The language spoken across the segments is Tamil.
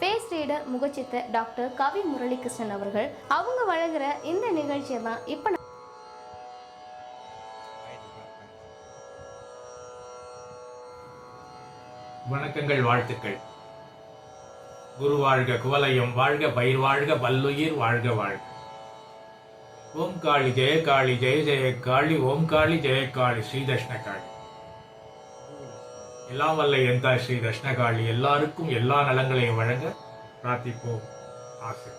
ஃபேஸ் ரீடர் முகச்சித்த டாக்டர் கவி முரளிகிருஷ்ணன் அவர்கள் அவங்க வழங்குற இந்த நிகழ்ச்சியை தான் இப்போ வணக்கங்கள் வாழ்த்துக்கள். குரு வாழ்க குவலயம் வாழ்க பயிர் வாழ்க பல்லுயிர் வாழ்க வாழ்க. ஓம் காளி ஜெய காளி ஜெய ஜெய காளி ஓம் காளி ஜெய காளி காளி. எல்லாம் வல்ல எந்தாய் ஸ்ரீ தஷ்ணகாளி எல்லாருக்கும் எல்லா நலங்களையும் வழங்க பிரார்த்திப்போம். ஆசை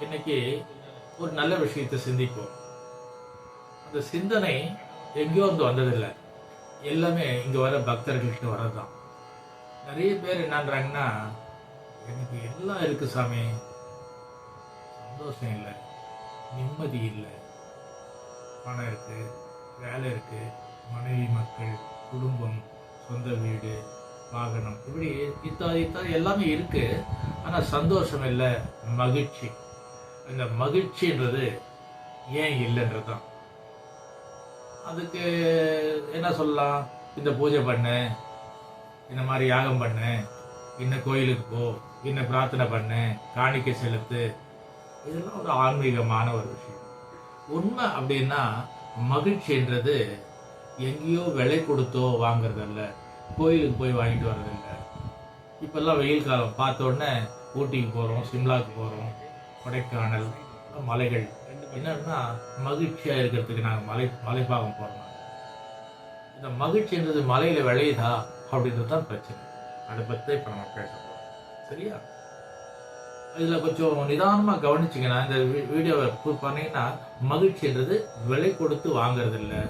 இன்னைக்கு ஒரு நல்ல விஷயத்தை சிந்திப்போம். அந்த சிந்தனை எங்கேயோ வந்து வந்ததில்லை. எல்லாமே இங்கே வர பக்தர்கள்கிட்ட வரதுதான் நிறைய பேர் என்னன்றாங்கன்னா எனக்கு எல்லாம் இருக்கு சாமி. சந்தோஷம் இல்லை. நிம்மதி இல்லை. பணம் இருக்கு. வேலை இருக்கு. மனைவி மக்கள் குடும்பம் சொந்த வீடு வாகனம் இப்படி இத்தாதி இத்தாதி எல்லாமே இருக்கு. ஆனால் சந்தோஷம் இல்லை மகிழ்ச்சி. அந்த மகிழ்ச்சின்றது ஏன் இல்லைன்றது தான் அதுக்கு என்ன சொல்லலாம்? இந்த பூஜை பண்ணு இந்த மாதிரி யாகம் பண்ணு இன்ன கோயிலுக்கு போ இன்ன பிரார்த்தனை பண்ணு காணிக்கை செலுத்து. இதெல்லாம் ஒரு ஆன்மீகமான ஒரு விஷயம். உண்மை அப்படின்னா மகிழ்ச்சின்றது எங்கேயோ விலை கொடுத்தோ வாங்குறதில்ல கோயிலுக்கு போய் வாங்கிட்டு வர்றதில்ல இப்போல்லாம் வெயில் காலம். பார்த்த உடனே ஊட்டிக்கு போகிறோம் சிம்லாக்கு போகிறோம் கொடைக்கானல் மலைகள். என்னன்னா மகிழ்ச்சியா இருக்கிறதுக்கு நாங்கள் மலை மலைப்பாகம் போறோம். இந்த மகிழ்ச்சின்றது மலையில விளையுதா அப்படின்றது தான் பிரச்சனை. அதை பற்றி இப்போ நம்ம பேச சரியா? இதுல கொஞ்சம் நிதானமா கவனிச்சிங்கன்னா இந்த வீடியோவை பு- பண்ணீங்கன்னா மகிழ்ச்சின்றது விலை கொடுத்து வாங்குறதில்லை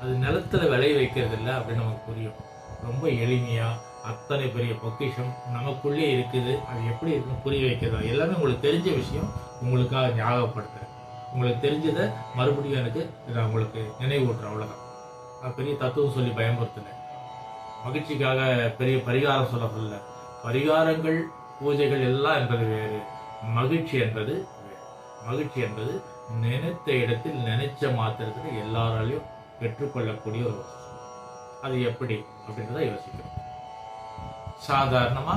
அது நிலத்துல விளைய வைக்கிறது இல்லை அப்படின்னு நமக்கு புரியும். ரொம்ப எளிமையாக அத்தனை பெரிய பொக்கிஷம் நமக்குள்ளே இருக்குது. அது எப்படி இருக்குன்னு புரிய வைக்கிறது? எல்லாமே உங்களுக்கு தெரிஞ்ச விஷயம். உங்களுக்காக ஞாபகப்படுத்துகிறேன் உங்களுக்கு தெரிஞ்சதை மறுபடியும் எனக்கு நான் உங்களுக்கு நினைவூட்டுறேன் அவ்வளோதான் நான் பெரிய தத்துவம் சொல்லி பயமுறுத்தினேன் மகிழ்ச்சிக்காக பெரிய பரிகாரம் சொல்ல சொல்ல பரிகாரங்கள் பூஜைகள் எல்லாம் என்பது வேறு. மகிழ்ச்சி என்பது மகிழ்ச்சி என்பது நினைத்த இடத்தில் நினைச்ச மாத்திரத்தில் எல்லாராலையும் பெற்றுக்கொள்ளக்கூடிய ஒரு அது எப்படி அப்படின்றத யோசிக்கணும் சாதாரணமா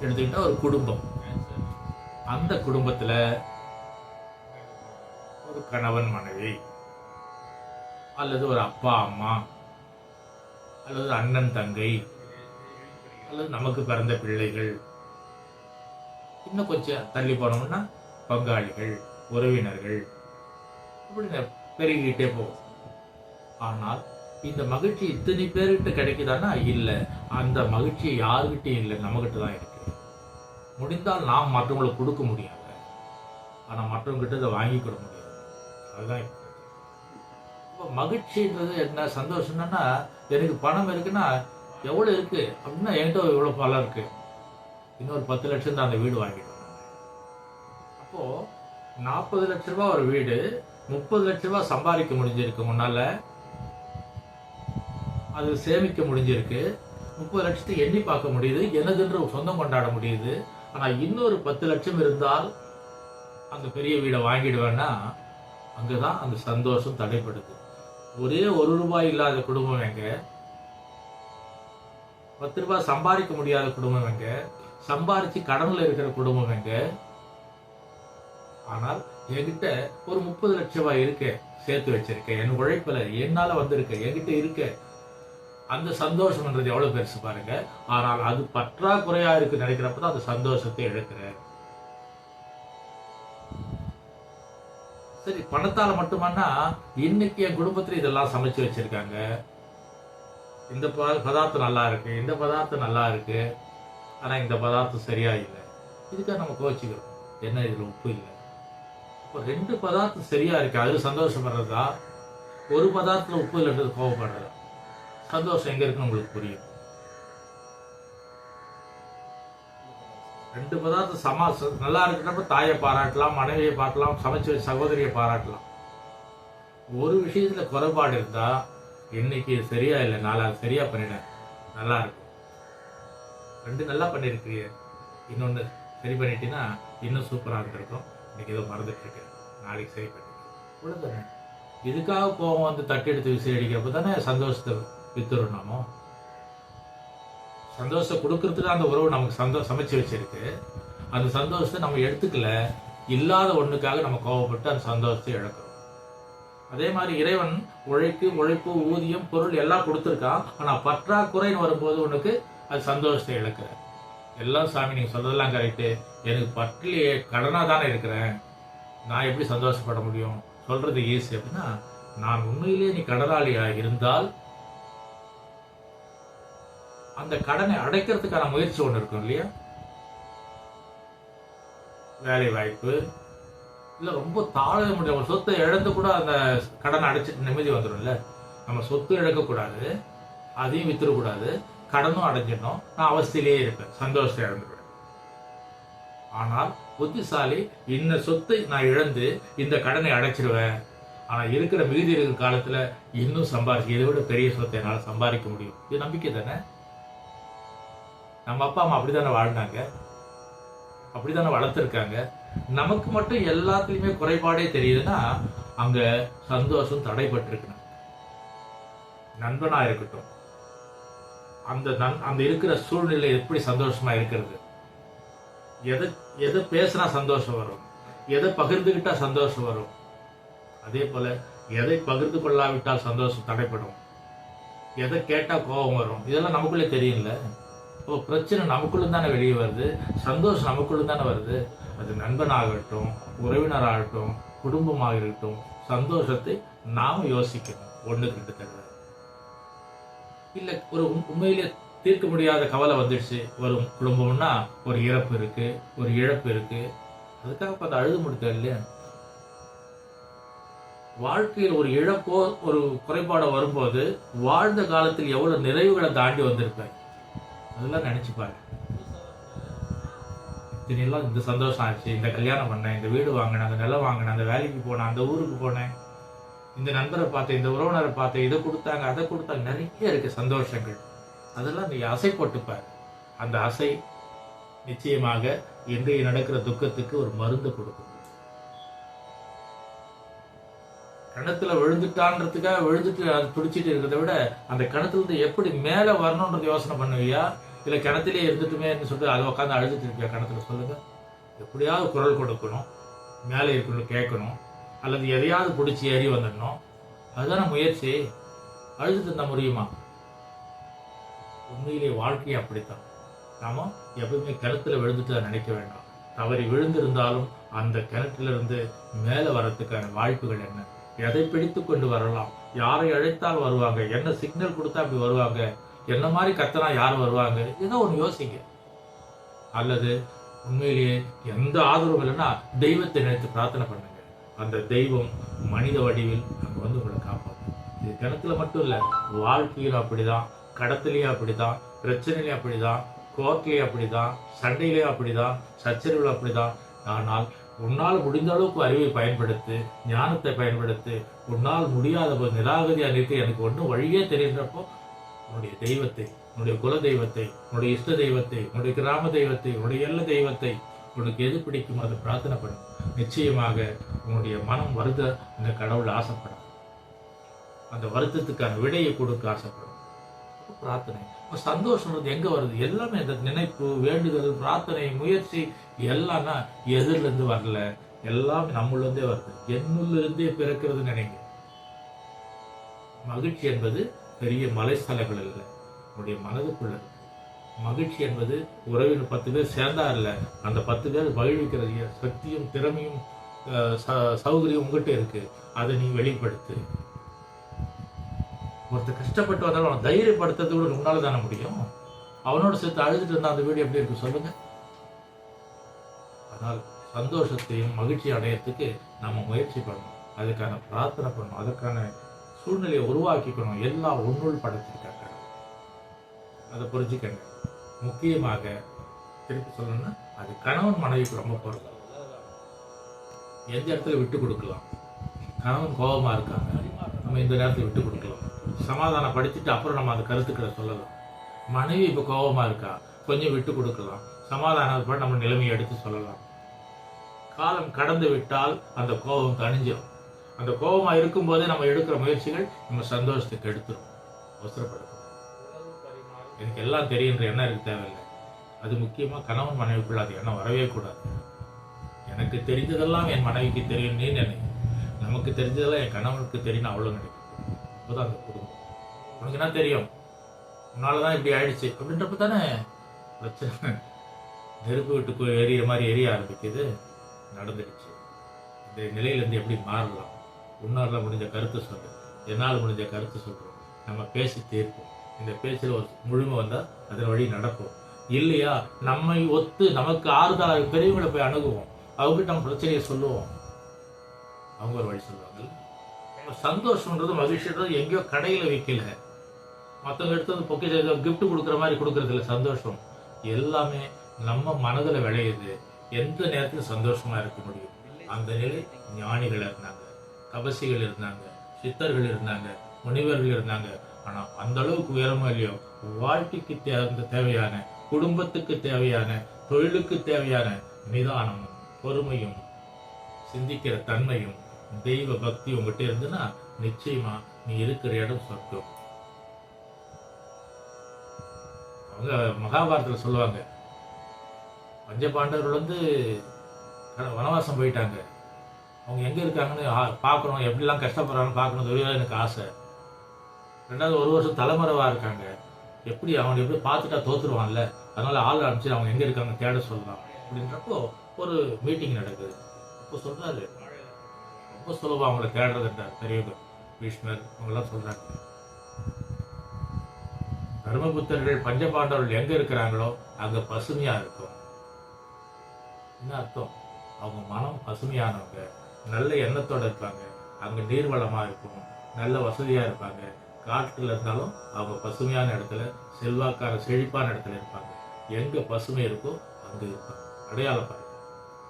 எடுத்துக்கிட்டா ஒரு குடும்பம். அந்த குடும்பத்துல ஒரு கணவன் மனைவி அல்லது ஒரு அப்பா அம்மா அல்லது அண்ணன் தங்கை அல்லது நமக்கு பிறந்த பிள்ளைகள் இன்னும் கொஞ்சம் தள்ளி போனோம்னா பங்காளிகள் உறவினர்கள் இப்படி பெருகிட்டே போகும் ஆனால் இந்த மகிழ்ச்சி இத்தனை பேர்கிட்ட கிடைக்குதானா இல்லை. அந்த மகிழ்ச்சி யாருக்கிட்டையும் இல்லை நம்மகிட்ட தான் இருக்கு. முடிந்தால் நாம் மற்றவங்களுக்கு கொடுக்க முடியாது. ஆனால் மற்றவங்ககிட்ட இதை வாங்கிக்கிட முடியாது. அதுதான் இப்போ மகிழ்ச்சின்றது என்ன? சந்தோஷம்னா எனக்கு பணம் இருக்குன்னா எவ்வளோ இருக்கு? அப்படின்னா என்கிட்ட இவ்வளோ பலம் இருக்கு? இன்னொரு பத்து லட்சம் தான் அந்த வீடு வாங்கிட்டோம் அப்போது அப்போ நாற்பது லட்ச ரூபாய் ஒரு வீடு முப்பது லட்ச ரூபாய் சம்பாதிக்க முடிஞ்சிருக்கு முன்னால. அது சேமிக்க முடிஞ்சிருக்கு. முப்பது லட்சத்தை எண்ணி பார்க்க முடியுது. எனதுன்ற சொந்தம் கொண்டாட முடியுது. ஆனால் இன்னொரு பத்து லட்சம் இருந்தால் அந்த பெரிய வீடை வாங்கிடுவேன்னா அங்கதான் அந்த சந்தோஷம் தடைப்படுது ஒரே ஒரு ரூபாய் இல்லாத குடும்பம் எங்கே? பத்து ரூபாய் சம்பாதிக்க முடியாத குடும்பம் எங்க? சம்பாரிச்சு கடனில் இருக்கிற குடும்பம் எங்க? ஆனால் என்கிட்ட ஒரு முப்பது லட்ச ரூபாய் இருக்கு சேர்த்து வச்சிருக்கேன். என் உழைப்பில் என்னால் வந்திருக்கு என்கிட்ட இருக்கு. அந்த சந்தோஷம்ன்றது எவ்வளவு பெருசு பாருங்க. ஆனால் அது பற்றாக்குறையாக இருக்கு நினைக்கிறப்ப தான் அந்த சந்தோஷத்தை இழக்கிறேன் சரி பணத்தால் மட்டுமானா இன்னைக்கு என் குடும்பத்தில் இதெல்லாம் சமைச்சு வச்சிருக்காங்க. இந்த ப- பதார்த்தம் நல்லா இருக்கு இந்த பதார்த்தம் நல்லா இருக்கு ஆனால் இந்த பதார்த்தம் சரியா இல்லை. இதுக்காக நம்ம கோச்சிக்கிறோம் என்ன இதில் உப்பு இல்லை. இப்போ ரெண்டு பதார்த்தம் சரியா இருக்கு அது சந்தோஷப்படுறதா? ஒரு பதார்த்தத்தில் உப்பு இல்லைன்றது கோவப்படுறதா? சந்தோஷம் எங்க இருக்குன்னு உங்களுக்கு புரியும் ரெண்டு பதார்த்தம் சமா நல்லா இருக்கிறப்ப தாயை பாராட்டலாம் மனைவியை பார்க்கலாம் சமைச்சு சகோதரியை பாராட்டலாம். ஒரு விஷயத்துல குறைபாடு இருந்தால் இன்னைக்கு சரியா இல்லை நாலாவது சரியா பண்ணினேன் நல்லா இருக்கும் ரெண்டு நல்லா பண்ணியிருக்கிறீ இன்னொன்று சரி பண்ணிட்டீங்கன்னா இன்னும் சூப்பராக இருந்திருக்கும். இன்னைக்கு ஏதோ மறந்துட்டு இருக்கேன் நாளைக்கு சரி பண்ணிக்கலாம். இதுக்காக போவோம் வந்து தட்டெடுத்து விசிறி அடிக்கிறப்ப தானே சந்தோஷத்தை வித்துரும் சந்தோஷம் சந்தோஷத்தை கொடுக்கறதுக்கு அந்த உறவு நமக்கு சந்தோஷம் சமைச்சு வச்சிருக்கு. அந்த சந்தோஷத்தை நம்ம எடுத்துக்கல. இல்லாத ஒன்றுக்காக நம்ம கோவப்பட்டு அந்த சந்தோஷத்தை இழக்கிறோம். அதே மாதிரி இறைவன் உழைப்பு உழைப்பு ஊதியம் பொருள் எல்லாம் கொடுத்துருக்கான். ஆனால் பற்றாக்குறைன்னு வரும்போது உனக்கு அது சந்தோஷத்தை இழக்கிற. எல்லாம் சாமி நீங்கள் சொல்றதெல்லாம் கரெக்டு எனக்கு பற்றிலேயே கடனாக தானே இருக்கிறேன். நான் எப்படி சந்தோஷப்பட முடியும்? சொல்கிறது ஈஸி அப்படின்னா நான் உண்மையிலேயே நீ கடனாளியாக இருந்தால் அந்த கடனை அடைக்கிறதுக்கான முயற்சி ஒன்று இருக்கும் இல்லையா? வேலை வாய்ப்பு இல்லை ரொம்ப தாழ முடியும். ஒரு சொத்தை இழந்து கூட அந்த கடனை அடைச்சிட்டு நிம்மதி வந்துடும்ல நம்ம சொத்து இழக்கக்கூடாது. அதையும் வித்துடக்கூடாது. கடனும் அடைஞ்சிடணும். நான் அவஸ்தையிலேயே இருப்பேன். சந்தோஷத்தை இழந்துடுவேன். ஆனால் புத்திசாலி இந்த சொத்தை நான் இழந்து இந்த கடனை அடைச்சிடுவேன் ஆனால் இருக்கிற மீதி இருக்கிற காலத்துல இன்னும் சம்பாதிக்க இதை விட பெரிய சொத்தை என்னால் சம்பாதிக்க முடியும். இது நம்பிக்கை தானே? நம்ம அப்பா அம்மா அப்படித்தானே வாழ்ந்தாங்க? அப்படித்தானே வளர்த்துருக்காங்க? நமக்கு மட்டும் எல்லாத்துலயுமே குறைபாடே தெரியுதுன்னா அங்க சந்தோஷம் தடைபட்டிருக்கு. நண்பனா இருக்கட்டும். அந்த நன் அந்த இருக்கிற சூழ்நிலை எப்படி சந்தோஷமா இருக்கிறது? எதை எதை பேசினா சந்தோஷம் வரும்? எதை பகிர்ந்துக்கிட்டா சந்தோஷம் வரும்? அதே போல எதை பகிர்ந்து கொள்ளாவிட்டால் சந்தோஷம் தடைப்படும் எதை கேட்டால் கோபம் வரும்? இதெல்லாம் நமக்குள்ளே தெரியும்ல? இப்போ பிரச்சனை நமக்குள்ள தானே வெளியே வருது? சந்தோஷம் நமக்குள்ள தானே வருது? அது நண்பனாகட்டும் உறவினராகட்டும் குடும்பமாக இருக்கட்டும் சந்தோஷத்தை நாம யோசிக்கணும். ஒண்ணு கிட்டத்தட்ட தடவை. இல்ல ஒரு உண்மையிலே தீர்க்க முடியாத கவலை வந்துடுச்சு. வரும் குடும்பம்னா ஒரு இறப்பு இருக்கு ஒரு இழப்பு இருக்கு. அதுக்காக பார்த்தா அழுது முடித்த இல்லையா? வாழ்க்கையில் ஒரு இழப்போ ஒரு குறைபாடோ வரும்போது வாழ்ந்த காலத்தில் எவ்வளவு நிறைவுகளை தாண்டி வந்திருப்பேன் அதெல்லாம் நினைச்சு இத்தனையெல்லாம் இந்த சந்தோஷம் ஆச்சு. இந்த கல்யாணம் பண்ணேன் இந்த வீடு வாங்கினேன் அந்த நிலம் வாங்கினேன் அந்த வேலைக்கு போனேன் அந்த ஊருக்கு போனேன். இந்த நண்பரை பார்த்தேன் இந்த உறவினரை பார்த்தேன் இதை கொடுத்தாங்க அதை கொடுத்தாங்க. நிறைய இருக்கு சந்தோஷங்கள். அதெல்லாம் நீ அசைப்பட்டுப்பார் அந்த அசை நிச்சயமாக இன்றைய நடக்கிற துக்கத்துக்கு ஒரு மருந்து கொடுக்கும். கிணத்துல விழுந்துட்டான்றதுக்காக விழுந்துட்டு அது துடிச்சிட்டு இருக்கிறத விட அந்த கிணத்துலருந்து எப்படி மேல வரணுன்றது யோசனை பண்ணுவியா? இல்ல கிணத்துலயே இருந்துட்டுமேன்னு சொல்லிட்டு அதை உட்காந்து அழுதுட்டு இருப்பியா கிணத்துல? சொல்லுங்க. எப்படியாவது குரல் கொடுக்கணும். மேலே இருக்கணும் கேட்கணும். அல்லது எதையாவது பிடிச்சி ஏறி வந்துடணும். அதுதானே முயற்சி. அழுது தந்த முடியுமா? உண்மையிலே வாழ்க்கையை அப்படித்தான். நாம எப்பவுமே கிணத்துல விழுந்துட்டு நினைக்க வேண்டாம். தவறி விழுந்திருந்தாலும் அந்த கிணற்றிலிருந்து மேலே வரத்துக்கான வாய்ப்புகள் என்ன? எதை பிடித்து கொண்டு வரலாம்? யாரை அழைத்தால் வருவாங்க? என்ன சிக்னல் கொடுத்தா அப்படி வருவாங்க? என்ன மாதிரி கத்தனா யார் வருவாங்க? ஏதோ ஒன்று யோசிங்க. அல்லது உண்மையிலேயே எந்த ஆதரவும் இல்லைன்னா தெய்வத்தை நினைத்து பிரார்த்தனை பண்ணுங்க. அந்த தெய்வம் மனித வடிவில் அங்கே வந்து உங்களை காப்பாற்றும் இது கிணத்துல மட்டும் இல்லை வாழ்க்கையிலும் அப்படிதான் கடத்துலையும் அப்படிதான் பிரச்சனையிலையும் அப்படிதான் கோர்ட்லேயும் அப்படிதான் சண்டையிலையும் அப்படிதான் சச்சரவுல அப்படிதான். ஆனால் உன்னால் முடிந்த அளவுக்கு அறிவை பயன்படுத்து ஞானத்தை பயன்படுத்து உன்னால் முடியாத போது நிராகதியா நிறுத்தி எனக்கு ஒன்றும் வழியே தெரியுன்றப்போ உன்னுடைய தெய்வத்தை உன்னுடைய குல தெய்வத்தை உன்னுடைய இஷ்ட தெய்வத்தை உன்னுடைய கிராம தெய்வத்தை உன்னுடைய எல்ல தெய்வத்தை உனக்கு எது பிடிக்கும் அதை பிரார்த்தனை பண்ணும் நிச்சயமாக உன்னுடைய மனம் வருத அந்த கடவுள் ஆசைப்படும். அந்த வருத்தத்துக்கான விடையை கொடுக்க ஆசைப்படும். பிரார்த்தனை. இப்ப சந்தோஷம்ன்றது எங்க வருது? எல்லாமே இந்த நினைப்பு வேண்டுதல் பிரார்த்தனை முயற்சி எல்லாம்னா எதிரில இருந்து வரல. எல்லாம் நம்மளிருந்தே வருது. என்னுள்ளிருந்தே பிறக்கிறது நினைங்க. மகிழ்ச்சி என்பது பெரிய மலைஸ்தலங்கள் இல்லை. உன்னுடைய மனதுக்குள்ள மகிழ்ச்சி என்பது உறவினர் பத்து பேர் சேர்ந்தா இல்லை அந்த பத்து பேர் மகிழ்விக்கிற சக்தியும் திறமையும் அஹ், ச- சௌகரியம் உங்ககிட்ட இருக்கு. அதை நீ வெளிப்படுத்து. ஒருத்தர் கஷ்டப்பட்டு வந்தாலும் அவனை தைரியப்படுத்துறது கூட உன்னால தானே முடியும். அவனோட சேர்த்து அழுதுட்டு இருந்தா அந்த வீடு எப்படி இருக்கு சொல்லுங்க. ஆனால் சந்தோஷத்தையும் மகிழ்ச்சி அடையறதுக்கு நம்ம முயற்சி பண்ணணும். அதுக்கான பிரார்த்தனை பண்ணணும். அதுக்கான சூழ்நிலையை உருவாக்கிக்கணும். எல்லாம் உன்னுள் படைச்சிருக்காங்க அதை புரிஞ்சுக்கங்க. முக்கியமாக திருப்பி சொல்லணும்னா அது கணவன் மனைவிக்கு ரொம்ப பொருள் எந்த இடத்துல விட்டு கொடுக்கலாம்? கணவன் கோபமா இருக்காங்க. நம்ம இந்த நேரத்தில் விட்டு கொடுக்கலாம். படிச்சுட்டு அப்புறம் நம்ம அந்த கருத்துக்களை சொல்லலாம். மனைவி இப்போ கோபமா இருக்கா? கொஞ்சம் விட்டு கொடுக்கலாம். சமாதானப்பட நம்ம நிலைமையை எடுத்து சொல்லலாம். காலம் கடந்து விட்டால் அந்த கோபம் தணிஞ்சிடும் அந்த கோபமாக இருக்கும்போதே நம்ம எடுக்கிற முயற்சிகள் நம்ம சந்தோஷத்துக்கு எடுத்துரும். அவசரப்படுத்தும். எனக்கு எல்லாம் தெரியுன்ற எண்ணம் எனக்கு தேவையில்லை. அது முக்கியமாக கணவன் மனைவிக்குள்ள அது எண்ணம் வரவே கூடாது. எனக்கு தெரிஞ்சதெல்லாம் என் மனைவிக்கு தெரியும் நீ நினை. நமக்கு தெரிஞ்சதெல்லாம் என் கணவனுக்கு தெரியும் அவ்வளோ நினைக்கும். அப்போதான் அந்த குடும்பம் உனக்கு என்ன தெரியும்? உன்னால தான் இப்படி ஆயிடுச்சு. அப்படின்றப்ப தானே பிரச்சனை. நெருப்பு விட்டு எரியிற மாதிரி எரிய ஆரம்பிக்குது. நடந்துடுச்சு. இந்த நிலையிலேருந்து எப்படி மாறலாம்? உன்னால் முடிஞ்ச கருத்து சொல்லு என்னால் முடிஞ்ச கருத்து சொல்கிறோம் நம்ம பேசி தீர்ப்போம். இந்த பேச்சில் ஒரு முழுமை வந்தால் அதன் வழி நடக்கும். இல்லையா? நம்மை ஒத்து நமக்கு ஆறுதலாக பெரியவங்களை போய் அணுகுவோம். அவங்ககிட்ட நம்ம பிரச்சனையை சொல்லுவோம். அவங்க ஒரு வழி சொல்லுவாங்க. சந்தோஷம்ன்றது மகிழ்ச்சின்றது எங்கேயோ கடையில் விற்கல மற்றவங்க எடுத்து வந்து பொக்கே கிஃப்ட் கொடுக்குற மாதிரி கொடுக்கறது இல்லை சந்தோஷம். எல்லாமே நம்ம மனதில் விளையுது. எந்த நேரத்திலும் சந்தோஷமா இருக்க முடியும். அந்த நிலை ஞானிகள் இருந்தாங்க. தபசிகள் இருந்தாங்க சித்தர்கள் இருந்தாங்க முனிவர்கள் இருந்தாங்க. ஆனா அந்த அளவுக்கு உயரமோ இல்லையோ வாழ்க்கைக்கு தேர்ந்த தேவையான குடும்பத்துக்கு தேவையான தொழிலுக்கு தேவையான நிதானமும் பொறுமையும் சிந்திக்கிற தன்மையும் தெய்வ பக்தி உங்ககிட்ட இருந்துன்னா நிச்சயமா நீ இருக்கிற இடம் சொர்க்கம். அவங்க மகாபாரதத்தில் சொல்லுவாங்க பஞ்சபாண்டவர்கள் வந்து வனவாசம் போயிட்டாங்க. அவங்க எங்கே இருக்காங்கன்னு பார்க்கணும். எப்படிலாம் கஷ்டப்படுறாங்கன்னு பார்க்கணும் தொழிலாக எனக்கு ஆசை. ரெண்டாவது ஒரு வருஷம் தலைமறைவாக இருக்காங்க. எப்படி அவனை எப்படி பார்த்துட்டா தோத்துருவான்ல? அதனால் ஆள் அனுப்பிச்சு அவங்க எங்கே இருக்காங்க தேட சொல்லலாம். அப்படின்றப்போ ஒரு மீட்டிங் நடக்குது. அப்போ சொல்கிறாரு ரொம்ப சுலபம் அவங்கள தேடுறதுன்றார் பெரியவங்க பீஷ்மர் அவங்கெல்லாம் சொல்கிறாங்க தர்மபுத்தர்கள் பஞ்சபாண்டவர்கள் எங்கே இருக்கிறாங்களோ அங்கே பசுமையாக இருக்கும். என்ன அர்த்தம்? அவங்க மனம் பசுமையானவங்க. நல்ல எண்ணத்தோட இருப்பாங்க. அங்க நீர்வளமாக இருக்கும். நல்ல வசதியா இருப்பாங்க. காட்டுல இருந்தாலும் அவங்க பசுமையான இடத்துல செல்வாக்கார செழிப்பான இடத்துல இருப்பாங்க. எங்க பசுமை இருக்கோ அங்கே இருப்பாங்க. அடையாளம் பாருங்க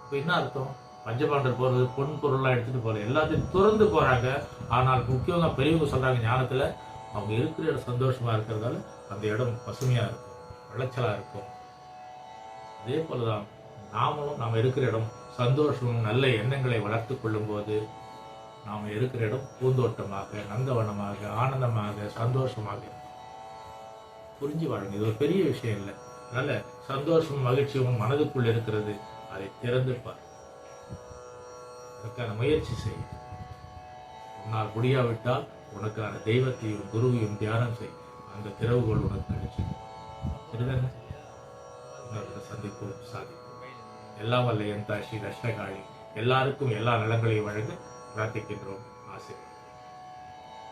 இப்போ என்ன அர்த்தம்? பஞ்சபாண்டர் போறது பொன் பொருள்லாம் எடுத்துட்டு போல. எல்லாத்தையும் துறந்து போறாங்க. ஆனால் முக்கியமாக பெரியவங்க சொல்றாங்க ஞானத்துல அவங்க இருக்கிற இடம் சந்தோஷமா இருக்கிறதால அந்த இடம் பசுமையா இருக்கும். விளைச்சலா இருக்கும். அதே போலதான் நாமளும் நாம் இருக்கிற இடம் சந்தோஷமும் நல்ல எண்ணங்களை வளர்த்து கொள்ளும்போது நாம் இருக்கிற இடம் பூந்தோட்டமாக நந்தவனமாக ஆனந்தமாக சந்தோஷமாக புரிஞ்சு வாழுங்க. இது ஒரு பெரிய விஷயம் இல்லை. நல்ல சந்தோஷமும் மகிழ்ச்சியும் மனதுக்குள் இருக்கிறது. அதை திறந்து பார் அதுக்கான முயற்சி செய். உன்னால் முடியாவிட்டால் உனக்கான தெய்வத்தையும் குருவையும் தியானம் செய். அந்த திறவுகோல் உனக்கு கிடைச்சிடும். சரிதானே சந்திப்போம். சாதி எல்லா வல்ல என் தாஷி ரஷ்டகாளி எல்லாருக்கும் எல்லா நலங்களையும் வழங்க பிரார்த்திக்கின்றோம். ஆசை.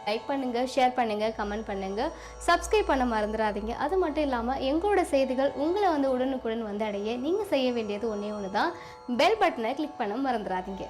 லைக் பண்ணுங்க ஷேர் பண்ணுங்க கமெண்ட் பண்ணுங்க. சப்ஸ்கிரைப் பண்ண மறந்துடாதீங்க. அது மட்டும் இல்லாமல் எங்களோட செய்திகள் உங்களை வந்து உடனுக்குடன் வந்து அடைய நீங்கள் செய்ய வேண்டியது ஒன்றே ஒன்று தான் பெல் பட்டனை கிளிக் பண்ண மறந்துடாதீங்க.